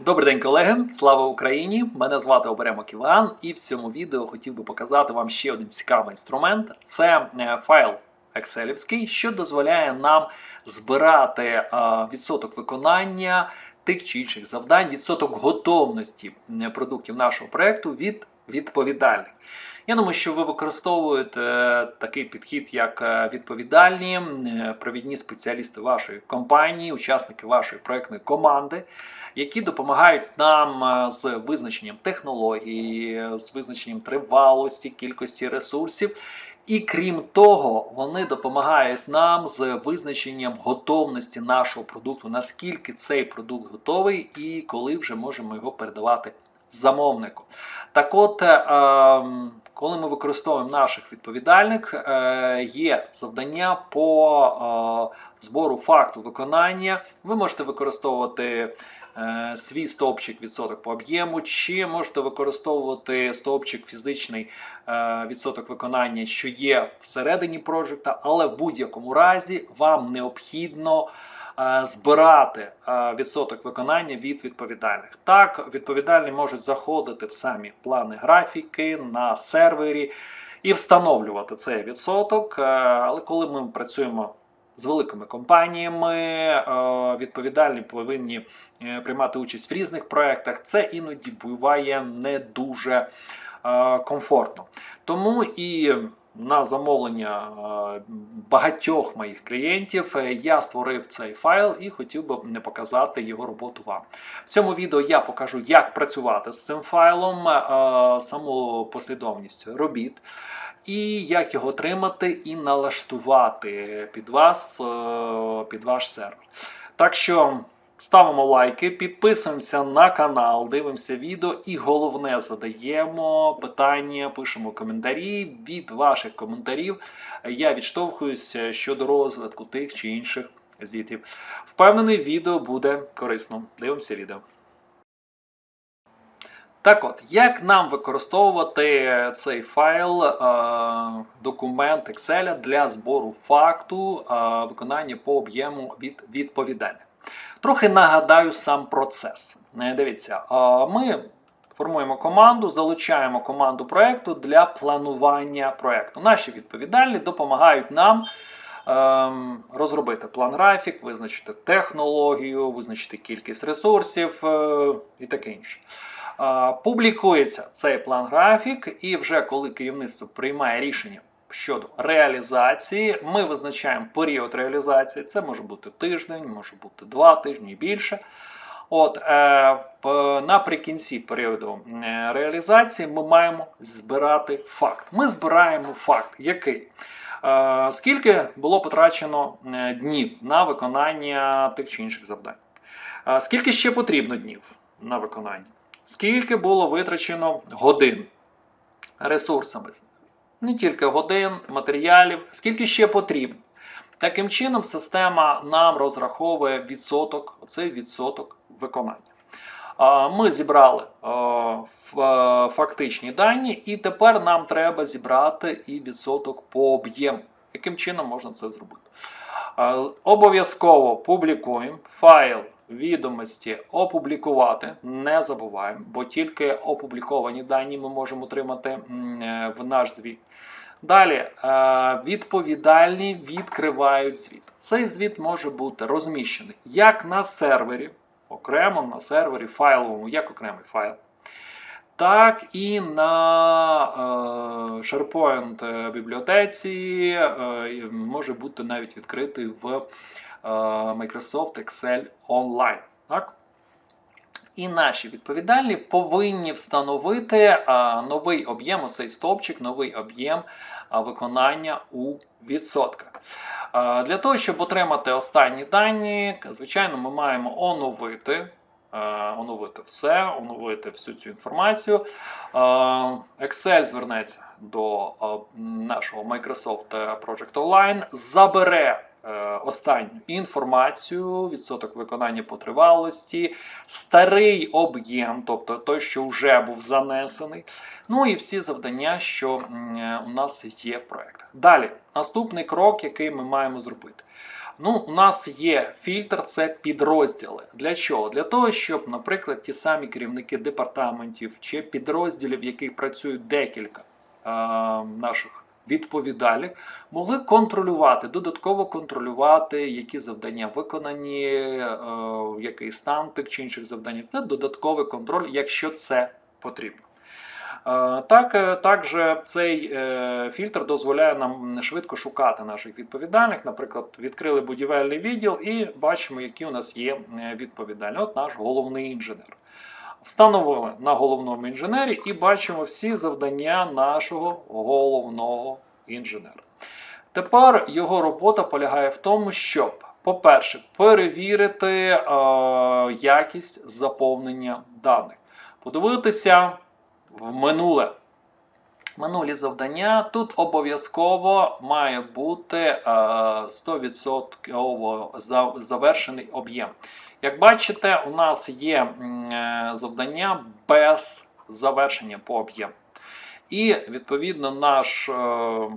Добрий день, колеги! Слава Україні! Мене звати Оберемок Іван, і в цьому відео хотів би показати вам ще один цікавий інструмент. Це е, файл екселівський, що дозволяє нам збирати е, відсоток виконання тих чи інших завдань, відсоток готовності продуктів нашого проекту від відповідальних. Я думаю, що ви використовуєте е, такий підхід, як е, відповідальні е, провідні спеціалісти вашої компанії, учасники вашої проектної команди, які допомагають нам з визначенням технології, з визначенням тривалості, кількості ресурсів. І крім того, вони допомагають нам з визначенням готовності нашого продукту, наскільки цей продукт готовий і коли вже можемо його передавати замовнику. Так от, ем, коли ми використовуємо наших відповідальних, е, є завдання по е, збору факту виконання. Ви можете використовувати е, свій стовпчик відсоток по об'єму, чи можете використовувати стовпчик фізичний відсоток виконання, що є всередині проджекта, але в будь-якому разі вам необхідно збирати е, відсоток виконання від відповідальних. Так, відповідальні можуть заходити в самі плани графіки на сервері і встановлювати цей відсоток. е, Але коли ми працюємо з великими компаніями, е, відповідальні повинні е, приймати участь в різних проєктах. Це іноді буває не дуже е, комфортно. Тому і на замовлення е, багатьох моїх клієнтів е, я створив цей файл і хотів би не показати його роботу вам. В цьому відео я покажу, як працювати з цим файлом, е, саму послідовність робіт. І як його отримати і налаштувати під вас, під ваш сервер. Так що ставимо лайки, підписуємося на канал, дивимося відео і головне задаємо питання, пишемо коментарі. Від ваших коментарів я відштовхуюся щодо розвитку тих чи інших звітів. Впевнений, відео буде корисно. Дивимося відео. Так от, як нам використовувати цей файл, е, документ Excel для збору факту е, виконання по об'єму від відповідальних? Трохи нагадаю сам процес. Е, Дивіться, ми формуємо команду, залучаємо команду проекту для планування проекту. Наші відповідальні допомагають нам ем, розробити план графік, визначити технологію, визначити кількість ресурсів е, і таке інше. Публікується цей план графік, і вже коли керівництво приймає рішення щодо реалізації, ми визначаємо період реалізації. Це може бути тиждень, може бути два тижні більше. От е, наприкінці періоду е, реалізації ми маємо збирати факт. Ми збираємо факт, який е, скільки було потрачено е, днів на виконання тих чи інших завдань. Скільки ще потрібно днів на виконання? Скільки було витрачено годин ресурсами? Не тільки годин, матеріалів, скільки ще потрібно. Таким чином, система нам розраховує відсоток, оцей відсоток виконання. Ми зібрали фактичні дані, і тепер нам треба зібрати і відсоток по об'єму. Яким чином можна це зробити? Обов'язково публікуємо файл відомості опублікувати. Не забуваємо, бо тільки опубліковані дані ми можемо отримати е, в наш звіт. Далі е, відповідальні відкривають звіт. Цей звіт може бути розміщений як на сервері, окремо на сервері файловому, як окремий файл, так і на е, SharePoint бібліотеці, е, може бути навіть відкритий в Microsoft Excel Online. І наші відповідальні повинні встановити новий об'єм, оцей стовпчик, новий об'єм виконання у відсотках. Для того, щоб отримати останні дані, звичайно, ми маємо оновити. Оновити все, оновити всю цю інформацію. Excel звернеться до нашого Microsoft Project Online, забере останню інформацію, відсоток виконання по тривалості, старий об'єм, тобто той, що вже був занесений. Ну і всі завдання, що у нас є в проєктах. Далі, наступний крок, який ми маємо зробити. Ну, у нас є фільтр, це підрозділи. Для чого? Для того, щоб, наприклад, ті самі керівники департаментів чи підрозділів, в яких працюють декілька е, наших відповідальних, могли контролювати, додатково контролювати, які завдання виконані, е, який стан тих чи інших завдань. Це додатковий контроль, якщо це потрібно. Е, Так, е, також цей фільтр дозволяє нам швидко шукати наших відповідальних. Наприклад, відкрили будівельний відділ і бачимо, які у нас є відповідальні. От наш головний інженер. Встановили на головному інженері і бачимо всі завдання нашого головного інженера. Тепер його робота полягає в тому, щоб, по-перше, перевірити е, якість заповнення даних, подивитися в минуле. Минулі завдання тут обов'язково має бути е, 100% завершений об'єм. Як бачите, у нас є е, завдання без завершення по об'єму. І відповідно наш е,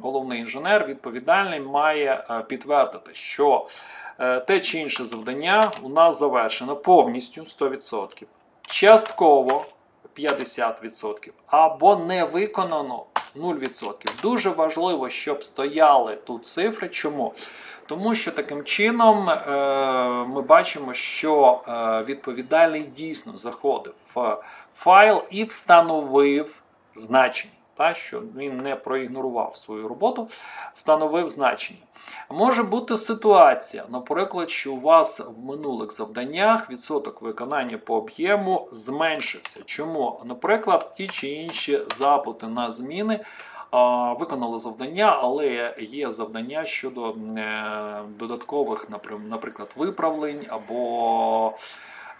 головний інженер відповідальний має е, підтвердити, що те чи інше завдання у нас завершено повністю 100%, частково 50% або не виконано 0%. Дуже важливо, щоб стояли тут цифри. Чому? Тому що таким чином е, ми бачимо, що е, відповідальний дійсно заходив в файл і встановив значення. Та, що він не проігнорував свою роботу, встановив значення. Може бути ситуація, наприклад, що у вас в минулих завданнях відсоток виконання по об'єму зменшився. Чому? Наприклад, ті чи інші запити на зміни виконали завдання, але є завдання щодо е, додаткових, наприклад, виправлень або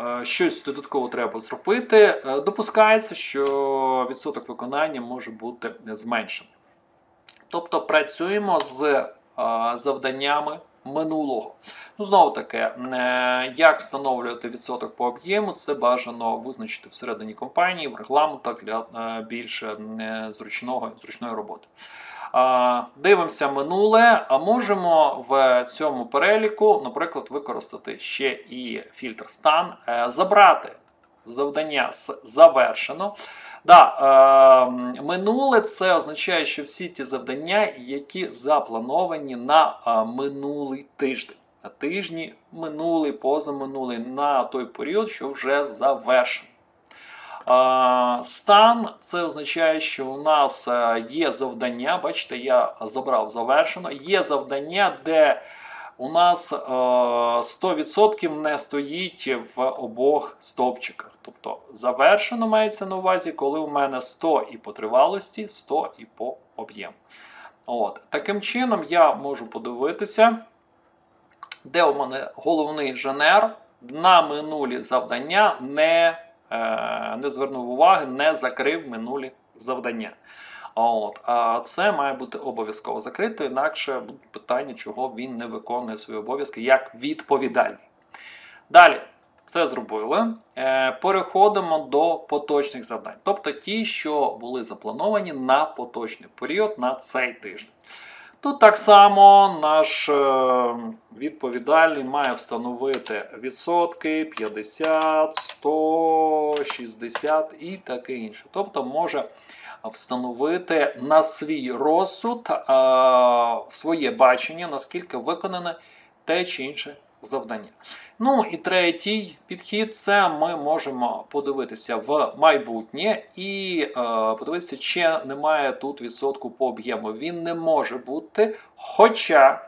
е, щось додатково треба зробити. Е, Допускається, що відсоток виконання може бути зменшений. Тобто працюємо з завданнями минулого. Ну, знову таки, е, як встановлювати відсоток по об'єму, це бажано визначити всередині компанії, в регламентах для е, більш е, зручного, зручної роботи. Дивимося минуле, а можемо в цьому переліку, наприклад, використати ще і фільтр стан, забрати завдання завершено. Да, е, минуле це означає, що всі ті завдання, які заплановані на е, минулий тиждень, на тижні минулий, позаминулий, на той період, що вже завершено. Е, Стан це означає, що у нас е, є завдання. Бачите, я забрав завершено. Є завдання, де у нас е, 100% не стоїть в обох стовпчиках. Тобто завершено мається на увазі, коли у мене 100 і по тривалості, 100 і по об'єму. От. Таким чином я можу подивитися, де у мене головний інженер на минулі завдання не, е, не звернув уваги, не закрив минулі завдання. От, а це має бути обов'язково закрито, інакше буде питання, чого він не виконує свої обов'язки як відповідальний. Далі, це зробили. Е, переходимо до поточних завдань, тобто ті, що були заплановані на поточний період на цей тиждень. Тут так само наш е, відповідальний має встановити відсотки 50, 100, 60 і таке інше. Тобто може встановити на свій розсуд е, своє бачення, наскільки виконане те чи інше завдання. Ну і третій підхід це ми можемо подивитися в майбутнє і е, подивитися, чи немає тут відсотку по об'єму. Він не може бути. Хоча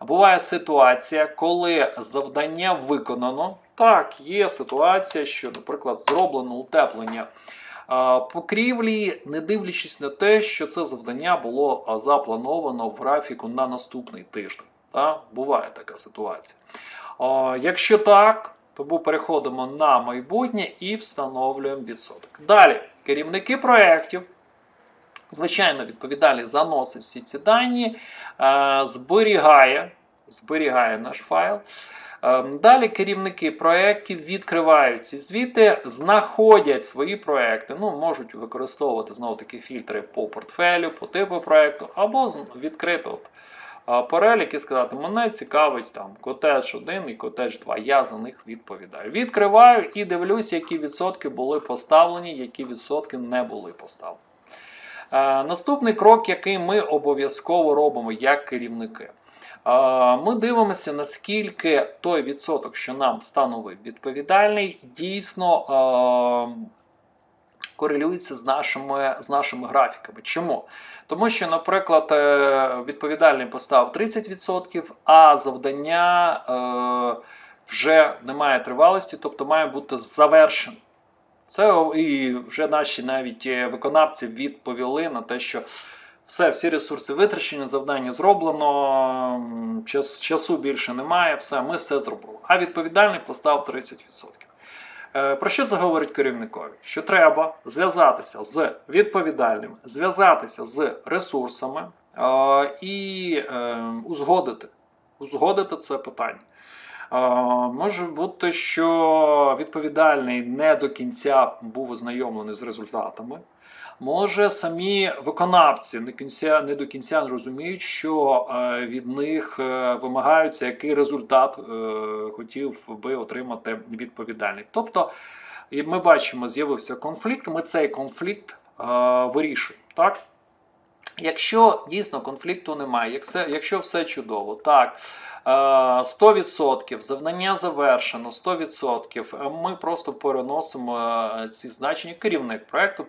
буває ситуація, коли завдання виконано. Так, є ситуація, що, наприклад, зроблено утеплення покрівлі, не дивлячись на те, що це завдання було заплановано в графіку на наступний тиждень. Та? Буває така ситуація. Якщо так, то переходимо на майбутнє і встановлюємо відсоток. Далі, керівники проєктів, звичайно, відповідальний заносить всі ці дані, е, зберігає, зберігає наш файл. Е, Далі керівники проєктів відкривають ці звіти, знаходять свої проекти, ну, можуть використовувати знову таки фільтри по портфелю, по типу проєкту, або от, а, перелік і сказати, мене цікавить там котедж 1 і котедж 2. Я за них відповідаю. Відкриваю і дивлюсь, які відсотки були поставлені, які відсотки не були поставлені. Е, Наступний крок, який ми обов'язково робимо як керівники. Ми дивимося, наскільки той відсоток, що нам встановив відповідальний, дійсно корелюється з нашими, з нашими графіками. Чому? Тому що, наприклад, е, відповідальний поставив 30%, а завдання е, вже не має тривалості, тобто має бути завершено. Це і вже наші навіть е, виконавці відповіли на те, що все, всі ресурси витрачені, завдання зроблено, час, часу більше немає, все, ми все зробили. А відповідальний поставив 30%. Е, Про що це говорить керівникові? Що треба зв'язатися з відповідальним, зв'язатися з ресурсами е, і е, узгодити, узгодити це питання. Е, Може бути, що відповідальний не до кінця був ознайомлений з результатами. Може, самі виконавці не, кінця, не до кінця розуміють, що е, від них е, вимагаються, який результат е, хотів би отримати відповідальний. Тобто, ми бачимо, з'явився конфлікт. Ми цей конфлікт вирішуємо. Так? Якщо дійсно конфлікту немає, якщо все чудово, так. е, 100% завдання завершено, 100%. е, Ми просто переносимо е, ці значення. Керівник проекту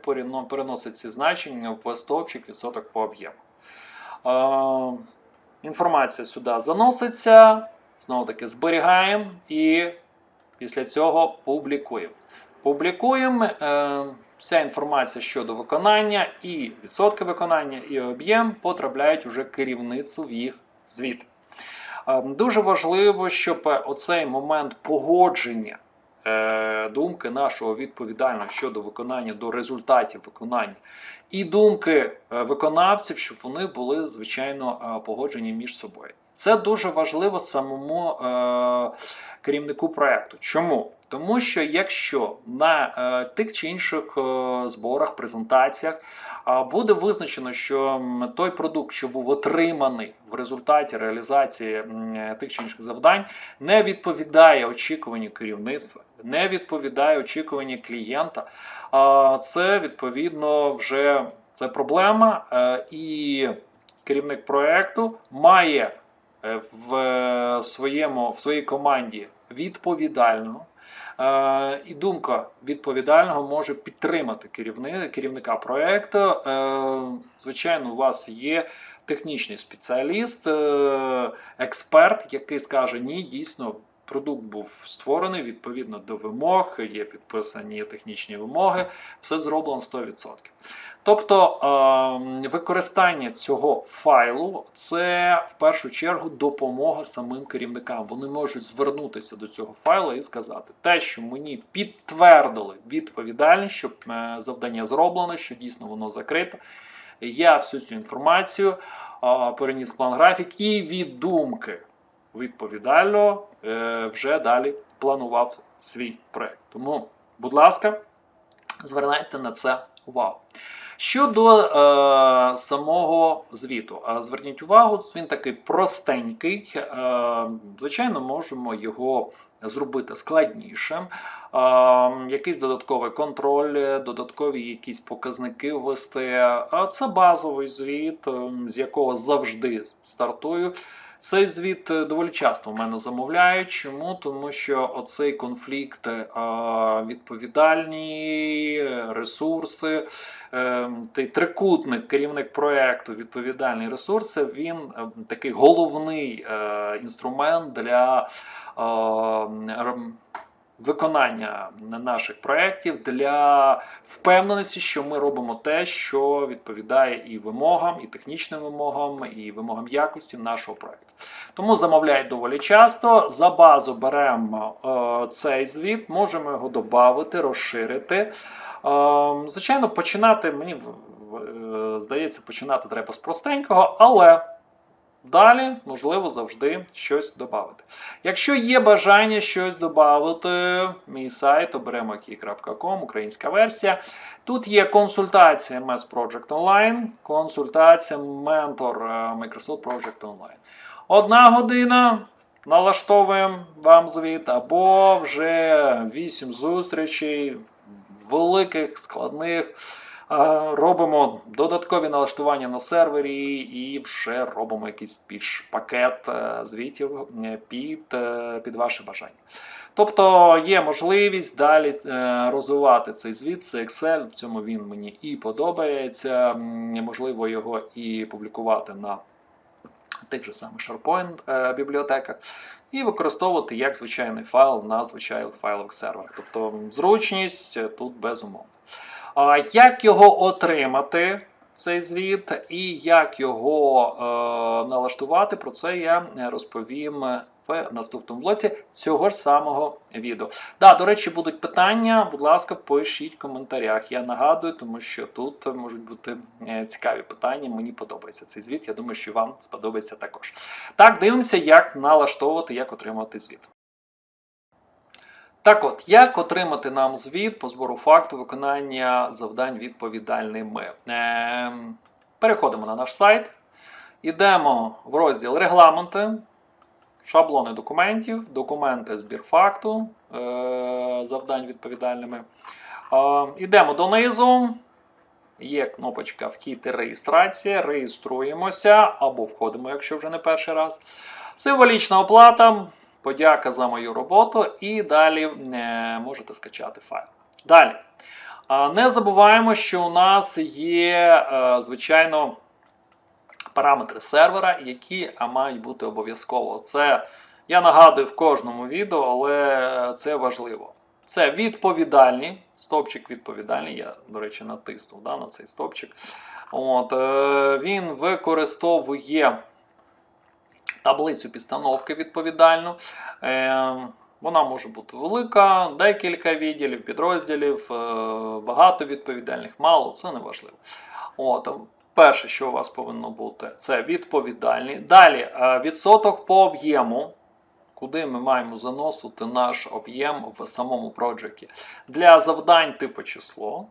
переносить ці значення в стовпчик відсоток по об'єму. Е, Інформація сюди заноситься, знову таки зберігаємо і після цього публікуємо. Публікуємо е, вся інформація щодо виконання і відсотки виконання, і об'єм потрапляють уже керівництву в їх звіт. Е, Дуже важливо, щоб е, оцей момент погодження е, думки нашого відповідального щодо виконання до результатів виконання і думки е, виконавців, щоб вони були звичайно погоджені між собою. Це дуже важливо самому керівнику проекту. Чому? Тому що якщо на е, тих чи інших е, зборах, презентаціях буде визначено, що той продукт, що був отриманий в результаті реалізації тих чи інших завдань, не відповідає очікуванню керівництва, не відповідає очікуванню клієнта, це відповідно вже це проблема, е, і керівник проекту має в е, своєму в своїй команді відповідального. Е, І думка відповідального може підтримати керівника, керівника проекту. Е, Звичайно, у вас є технічний спеціаліст, експерт, який скаже: ні, дійсно. Продукт був створений відповідно до вимог, є підписані технічні вимоги, все зроблено 100%. Тобто е, використання цього файлу це в першу чергу допомога самим керівникам. Вони можуть звернутися до цього файлу і сказати, те, що мені підтвердили відповідальність, що е, завдання зроблено, що дійсно воно закрите. Я всю цю інформацію е, переніс план графік і від думки відповідального е, вже далі планував свій проект. Тому, будь ласка, звернайте на це увагу. Щодо е, самого звіту, е, зверніть увагу, він такий простенький. Е, звичайно, можемо його зробити складнішим. Е, якийсь додатковий контроль, додаткові якісь показники ввести. А це базовий звіт, е, з якого завжди стартую. Цей звіт е, доволі часто в мене замовляють. Чому? Тому що оцей конфлікт е, відповідальні ресурси, е, той трикутник, керівник проекту, відповідальні ресурси, він е, такий головний е, інструмент для е, рем- виконання наших проєктів для впевненості, що ми робимо те, що відповідає і вимогам, і технічним вимогам, і вимогам якості нашого проєкту. Тому замовляють доволі часто. За базу беремо е, цей звіт, можемо його додати, розширити. Е, звичайно, починати мені е, здається, починати треба з простенького, але Далі, можливо, завжди щось додати. Якщо є бажання щось додати, мій сайт оберемо українська версія. Тут є консультація MS Project Online, консультація ментор е, Microsoft Project Online. Одна година налаштовуємо вам звіт, або вже 8 зустрічей, великих, складних. Робимо додаткові налаштування на сервері і вже робимо якийсь більш пакет е, звітів е, під, е, під ваше бажання. Тобто є можливість далі розвивати цей звіт, це Excel. В цьому він мені і подобається. Можливо, його і публікувати на тих же самих SharePoint бібліотеках. І використовувати як звичайний файл на звичайних файлових серверах. Тобто зручність тут безумовно. Як його отримати, цей звіт, і як його е, налаштувати, про це я розповім в наступному блоці цього ж самого відео. Да, до речі, будуть питання. Будь ласка, пишіть в коментарях. Я нагадую, тому що тут можуть бути е, цікаві питання. Мені подобається цей звіт. Я думаю, що вам сподобається також. Так, дивимося, як налаштовувати, як отримати звіт. Так от, як отримати нам звіт по збору факту виконання завдань відповідальними? Ем, переходимо на наш сайт, йдемо в розділ Регламенти, шаблони документів, документи збір факту е, завдань відповідальними. Е, йдемо донизу. Є кнопочка Вхід і реєстрація. Реєструємося або входимо, якщо вже не перший раз. Символічна оплата. Подяка за мою роботу, і далі е, можете скачати файл. Далі. Не забуваємо, що у нас є, е, звичайно, параметри сервера, які мають бути обов'язково. Це я нагадую в кожному відео, але це важливо. Це відповідальні, стовпчик відповідальний, я, до речі, натиснув да, на цей стовпчик. От, е, Він використовує таблицю підстановки відповідальну. Е, Вона може бути велика, декілька відділів, підрозділів, е, багато відповідальних, мало, це не важливо. От, перше, що у вас повинно бути, це відповідальні. Далі е, відсоток по об'єму. Куди ми маємо заносити наш об'єм в самому проджекті для завдань типу число.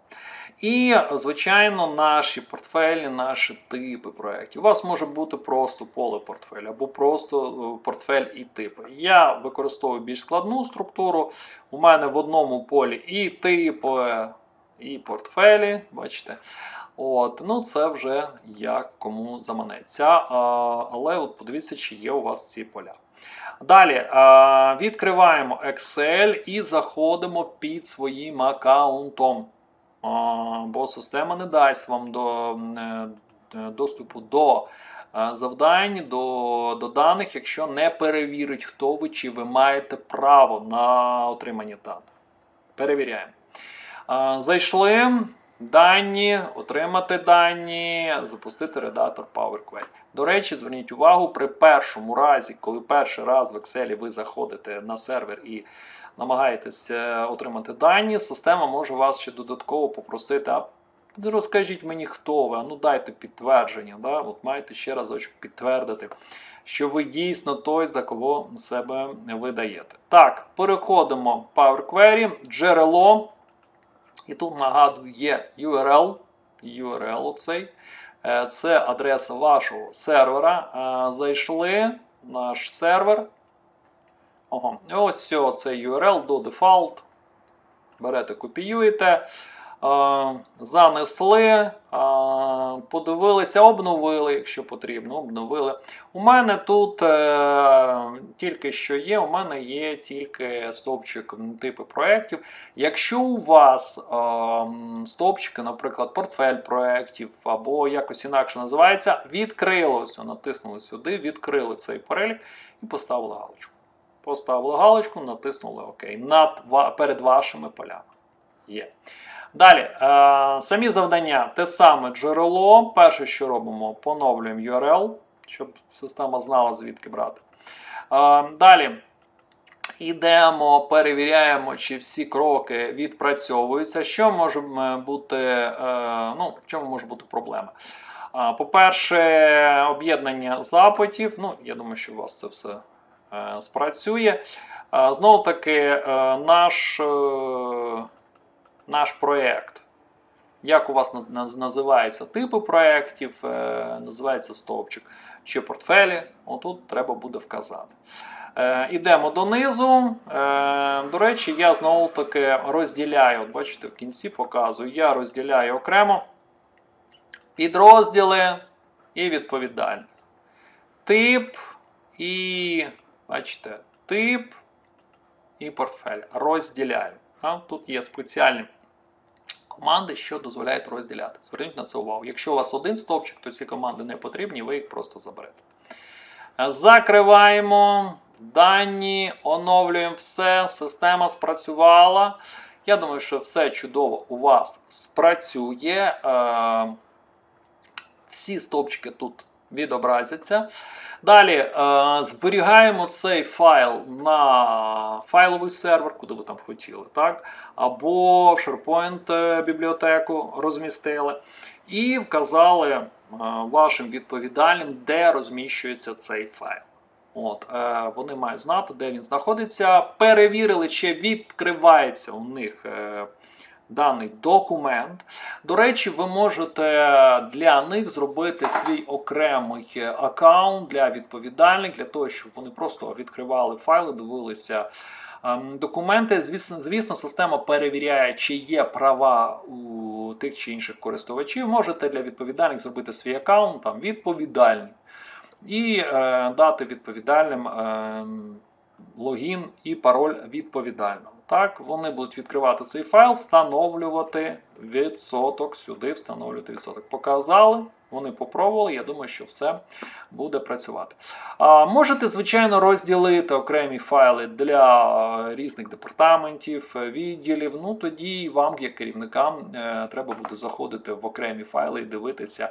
І, звичайно, наші портфелі, наші типи проєктів. У вас може бути просто поле портфель або просто е, портфель і типи. Я використовую більш складну структуру. У мене в одному полі і типи, і портфелі. Бачите? От, ну Це вже як кому заманеться. А, але от подивіться, чи є у вас ці поля. Далі відкриваємо Excel і заходимо під своїм аккаунтом. Бо система не дасть вам до, е, доступу до е, завдань, до, до даних, якщо не перевірить, хто ви чи ви маєте право на отримання даних. Перевіряємо. Зайшли. Дані, отримати дані, запустити редактор Power Query. До речі, зверніть увагу, при першому разі, коли перший раз в Excel ви заходите на сервер і намагаєтесь отримати дані, система може вас ще додатково попросити, а розкажіть мені, хто ви, а ну дайте підтвердження. Да? От маєте ще разочок підтвердити, що ви дійсно той, за кого себе видаєте. Так, переходимо в Power Query, джерело. І тут нагадую, є URL. URL оцей. Е, Це адреса вашого сервера. Е, Зайшли наш сервер. І ось цей URL до дефолт. Берете, копіюєте. Занесли, подивилися, обновили, якщо потрібно, обновили. У мене тут е, тільки що є, у мене є тільки стовпчик типу проєктів. Якщо у вас стовпчики, наприклад, портфель проєктів або якось інакше називається, відкрилось, натиснули сюди, відкрили цей перелік і поставили галочку. Поставили галочку, натиснули ОК. Над, перед вашими полями. Є. Далі, е, самі завдання, те саме джерело. Перше, що робимо, поновлюємо URL, щоб система знала, звідки брати. Е, далі. Йдемо, перевіряємо, чи всі кроки відпрацьовуються. Що може бути, е, ну, в чому може бути проблема? А, По-перше, об'єднання запитів. Ну, я думаю, що у вас це все е, спрацює. Е, Знову таки, е, наш, е, наш проєкт. Як у вас на- на- називаються типи проєктів, е, називається стовпчик чи портфелі, отут треба буде вказати. Е, Ідемо донизу. Е, До речі, я знову таки розділяю, от бачите, в кінці показую, я розділяю окремо підрозділи і відповідальність. Тип і, бачите, тип і портфель. Розділяю. Тут є спеціальні команди, що дозволяють розділяти. Зверніть на це увагу. Якщо у вас один стовпчик, то ці команди не потрібні, ви їх просто заберете. Закриваємо дані, оновлюємо все, система спрацювала. Я думаю, що все чудово у вас спрацює. Е, Всі стовпчики тут відобразяться. Далі е, зберігаємо цей файл на файловий сервер, куди ви там хотіли, так? або в SharePoint е, бібліотеку розмістили, і вказали е, вашим відповідальним, де розміщується цей файл. От, Вони мають знати, де він знаходиться. Перевірили, чи відкривається у них даний документ. До речі, ви можете для них зробити свій окремий аккаунт для відповідальних, для того, щоб вони просто відкривали файли, дивилися. ем, Документи, звісно, звісно, система перевіряє, чи є права у тих чи інших користувачів. Можете для відповідальних зробити свій аккаунт, там відповідальний, і е, дати відповідальним е, логін і пароль відповідального. Так, вони будуть відкривати цей файл, встановлювати відсоток. Сюди встановлювати відсоток. Показали, вони попробували. Я думаю, що все буде працювати. А, можете, звичайно, розділити окремі файли для е, різних департаментів, відділів. Ну тоді вам, як керівникам, е, треба буде заходити в окремі файли і дивитися.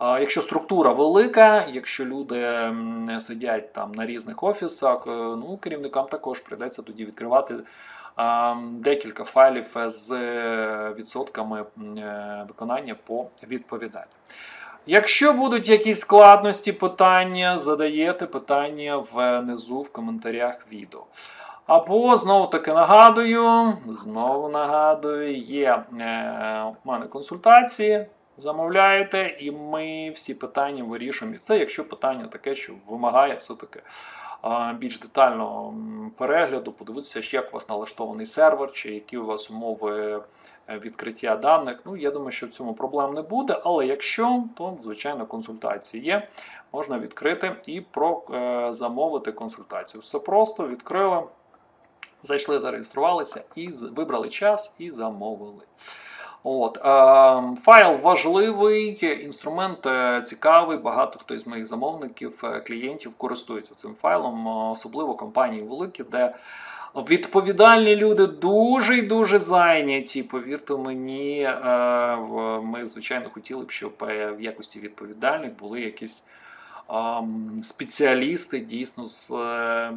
Якщо структура велика, якщо люди сидять там на різних офісах, е, ну керівникам також прийдеться тоді відкривати декілька файлів з е, відсотками е, виконання по відповідальним. Якщо будуть якісь складності, питання, задаєте питання внизу в коментарях відео. Або знову таки нагадую, знову нагадую, є е, у мене консультації, замовляєте, і ми всі питання вирішуємо. Це якщо питання таке, що вимагає все-таки більш детального перегляду, подивитися, як у вас налаштований сервер, чи які у вас умови е, відкриття даних. Ну, я думаю, що в цьому проблем не буде, але якщо, то звичайно консультації є. Можна відкрити і про, е, замовити консультацію. Все просто відкрили, зайшли, зареєструвалися і вибрали час і замовили. От, е, файл важливий, інструмент е, цікавий. Багато хто із моїх замовників, е, клієнтів користується цим файлом, е, особливо компанії великі, де відповідальні люди дуже і дуже зайняті. Повірте мені, ми звичайно хотіли б, щоб в якості відповідальних були якісь. Спеціалісти дійсно з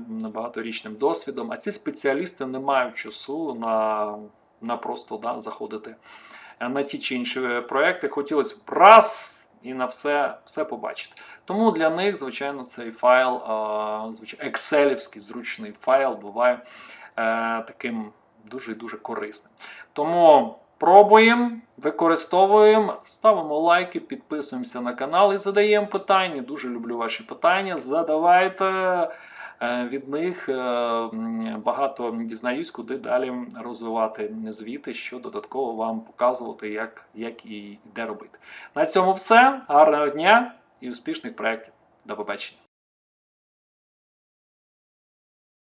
багаторічним досвідом, а ці спеціалісти не мають часу на, на просто да, заходити е, на ті чи інші проекти. Хотілося б раз і на все, все побачити. Тому для них, звичайно, цей файл, е, екселівський зручний файл буває е, таким дуже дуже корисним. Тому пробуємо, використовуємо, ставимо лайки, підписуємося на канал і задаємо питання. Дуже люблю ваші питання. Задавайте. Е, Від них е, багато дізнаюсь, куди далі розвивати звіти, що додатково вам показувати, як, як і де робити. На цьому все. Гарного дня і успішних проєктів. До побачення.